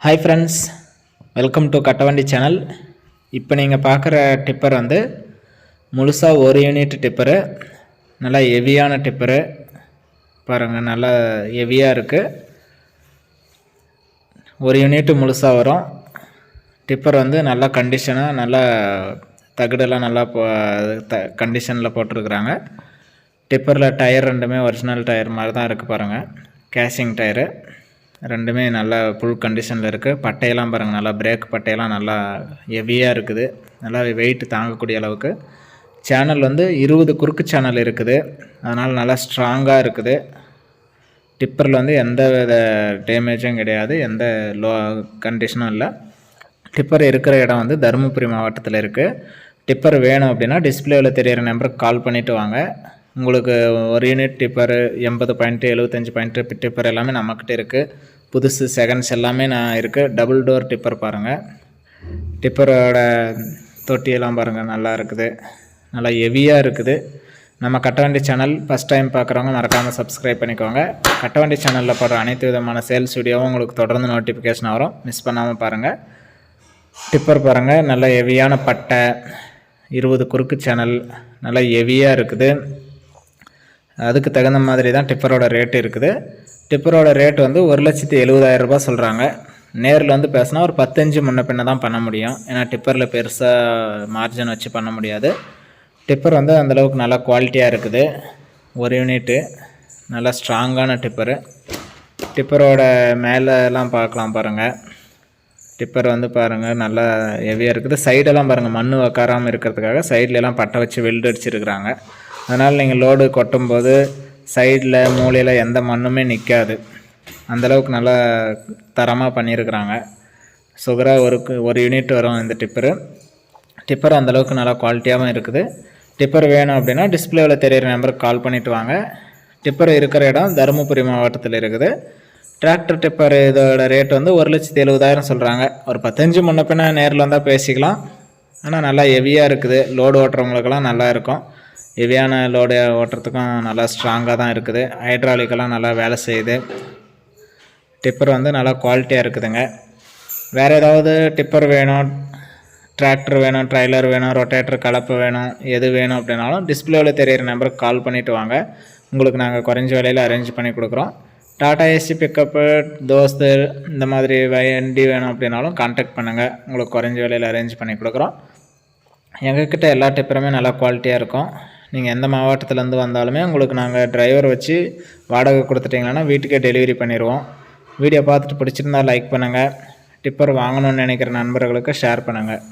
Hi friends welcome to Kattavandi channel இப்போ நீங்கள் பார்க்குற டிப்பர் வந்து முழுசாக ஒரு யூனிட் டிப்பரு நல்லா ஹெவியான டிப்பரு பாருங்கள் நல்லா ஹெவியாக இருக்குது ஒரு யூனிட் முழுசாக வரும். டிப்பர் வந்து நல்லா கண்டிஷனாக நல்லா தகுடெல்லாம் நல்லா போ த கண்டிஷனில் போட்டிருக்குறாங்க. டிப்பரில் டயர் ரெண்டுமே ஒரிஜினல் டயர் மாதிரி தான் இருக்குது பாருங்கள் கேஷிங் டயரு ரெண்டுமே நல்லா ஃபுல் கண்டிஷனில் இருக்குது பட்டையெல்லாம் பாருங்கள் நல்லா பிரேக் பட்டையெல்லாம் நல்லா ஹெவியாக இருக்குது. நல்லா வெயிட் தாங்கக்கூடிய அளவுக்கு. சேனல் வந்து இருபது குறுக்கு சேனல் இருக்குது. அதனால் நல்லா ஸ்ட்ராங்காக இருக்குது. டிப்பரில் வந்து எந்த வித டேமேஜும் கிடையாது. எந்த லோ கண்டிஷனும் இல்லை. டிப்பர் இருக்கிற இடம் வந்து தருமபுரி மாவட்டத்தில் இருக்குது டிப்பர் வேணும் அப்படின்னா டிஸ்பிளேவில் தெரியிற நம்பருக்கு கால் பண்ணிவிட்டு வாங்க. உங்களுக்கு ஒரு யூனிட் டிப்பர் எண்பது பாயிண்ட்டு எழுபத்தஞ்சி பாயிண்ட்டு டிப்பர் எல்லாமே நம்மக்கிட்ட இருக்குது புதுசு செகண்ட்ஸ் எல்லாமே நான் இருக்குது டபுள் டோர் டிப்பர் பாருங்கள் டிப்பரோட தொட்டியெல்லாம் பாருங்கள் நல்லா இருக்குது. நல்லா ஹெவியாக இருக்குது. நம்ம கட்டவண்டி சேனல் ஃபஸ்ட் டைம் பார்க்குறவங்க மறக்காமல் சப்ஸ்கிரைப் பண்ணிக்கோங்க. கட்டவண்டி சேனலில் போடுற அனைத்து விதமான சேல்ஸ் வீடியோவும் உங்களுக்கு தொடர்ந்து நோட்டிஃபிகேஷன் வரும். மிஸ் பண்ணாமல் பாருங்கள் டிப்பர் பாருங்கள் நல்ல ஹெவியான பட்டை இருபது குறுக்கு சேனல் நல்லா ஹெவியாக இருக்குது. அதுக்கு தகுந்த மாதிரி தான் டிப்பரோட ரேட் இருக்குது. டிப்பரோட ரேட் வந்து ஒரு லட்சத்தி எழுபதாயிரம் ரூபாய் சொல்கிறாங்க நேரில் வந்து பேசினா ஒரு பத்தஞ்சு முன்ன பின்ன தான் பண்ண முடியும். ஏன்னா டிப்பரில் பெருசாக மார்ஜின் வச்சு பண்ண முடியாது. டிப்பர் வந்து அந்தளவுக்கு நல்லா குவாலிட்டியாக இருக்குது. ஒரு யூனிட்டு நல்லா ஸ்ட்ராங்கான டிப்பரு. டிப்பரோட மேலெலாம் பார்க்கலாம் பாருங்கள் டிப்பர் வந்து பாருங்கள் நல்லா ஹெவியாக இருக்குது. சைடெல்லாம் பாருங்கள் மண் உக்காராமல் இருக்கிறதுக்காக சைட்லலாம் பட்டை வச்சு வெல்டு அடிச்சிருக்கிறாங்க அதனால் நீங்கள் லோடு கொட்டும்போது சைடில் மூலையில் எந்த மண்ணுமே நிற்காது. அந்தளவுக்கு நல்லா தரமாக பண்ணியிருக்கிறாங்க. சுகராக ஒரு ஒரு யூனிட் வரும் இந்த டிப்பரு. டிப்பர் அந்தளவுக்கு நல்லா குவாலிட்டியாகவும் இருக்குது. டிப்பர் வேணும் அப்படின்னா டிஸ்பிளேவில் தெரியிற நம்பருக்கு கால் பண்ணிவிட்டு வாங்க. டிப்பர் இருக்கிற இடம் தருமபுரி மாவட்டத்தில் இருக்குது. டிராக்டர் டிப்பர் இதோட ரேட் வந்து ஒரு லட்சத்தி எழுபதாயிரம் சொல்கிறாங்க ஒரு பத்தஞ்சு முன்ன பின்ன நேரில் வந்தால் பேசிக்கலாம். ஆனால் நல்லா ஹெவியாக இருக்குது. லோடு ஓட்டுறவங்களுக்கெல்லாம் நல்லா இருக்கும். ஹெவியான லோடு ஓட்டுறதுக்கும் நல்லா ஸ்ட்ராங்காக தான் இருக்குது. ஹைட்ராலிக்கெல்லாம் நல்லா வேலை செய்யுது. டிப்பர் வந்து நல்லா குவாலிட்டியாக இருக்குதுங்க. வேறு ஏதாவது டிப்பர் வேணும்? டிராக்டர் வேணும் ட்ரைலர் வேணும் ரொட்டேட்டர் கலப்பு வேணும் எது வேணும் அப்படின்னாலும் டிஸ்பிளேவில் தெரியிற நம்பருக்கு கால் பண்ணிவிட்டு வாங்க. உங்களுக்கு நாங்கள் குறைஞ்ச விலையில் அரேஞ்ச் பண்ணி கொடுக்குறோம். டாடா ஏசி பிக்கப்பு தோஸ்து இந்த மாதிரி வண்டி வேணும் அப்படின்னாலும் கான்டாக்ட் பண்ணுங்கள் உங்களுக்கு குறைஞ்ச விலையில் அரேஞ்ச் பண்ணி கொடுக்குறோம். எங்கக்கிட்ட எல்லா டிப்பருமே நல்லா குவாலிட்டியாக இருக்கும். நீங்கள் எந்த மாவட்டத்துலேருந்து வந்தாலுமே உங்களுக்கு நாங்கள் டிரைவர் வச்சு வாடகை கொடுத்துட்டிங்கன்னா வீட்டுக்கே டெலிவரி பண்ணிடுவோம் வீடியோ பார்த்துட்டு பிடிச்சிருந்தா லைக் பண்ணுங்கள் டிப்பர் வாங்கணும்னு நினைக்கிற நண்பர்களுக்கு ஷேர் பண்ணுங்கள்